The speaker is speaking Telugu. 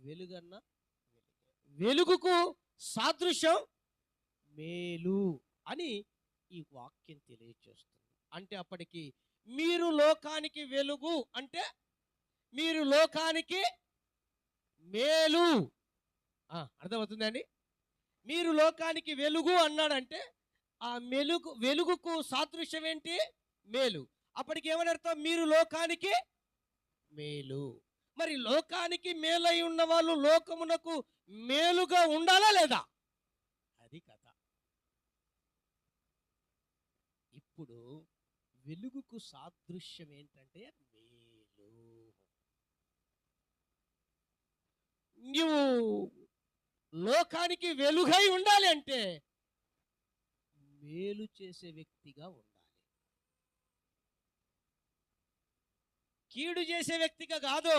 వెలుగన్న వెలుగుకు సాదృశ్యం మేలు అని ఈ వాక్యం తెలియచేస్తుంది. అంటే అప్పటికి మీరు లోకానికి వెలుగు అంటే మీరు లోకానికి మేలు. అర్థమవుతుందండి మీరు లోకానికి వెలుగు అన్నాడంటే ఆ మెలుగు వెలుగుకు సాదృశ్యం ఏంటి మేలు. అప్పటికి ఏమని అర్థం? మీరు లోకానికి మేలు. మరి లోకానికి మేలై ఉన్న వాళ్ళు లోకమునకు మేలుగా ఉండాలా లేదా? అది కథ. ఇప్పుడు వెలుగుకు సాదృశ్యం ఏంటంటే మేలు. నువ్వు లోకానికి వెలుగై ఉండాలి అంటే మేలు చేసే వ్యక్తిగా ఉండాలి. కీడు చేసే వ్యక్తిగా కాదు.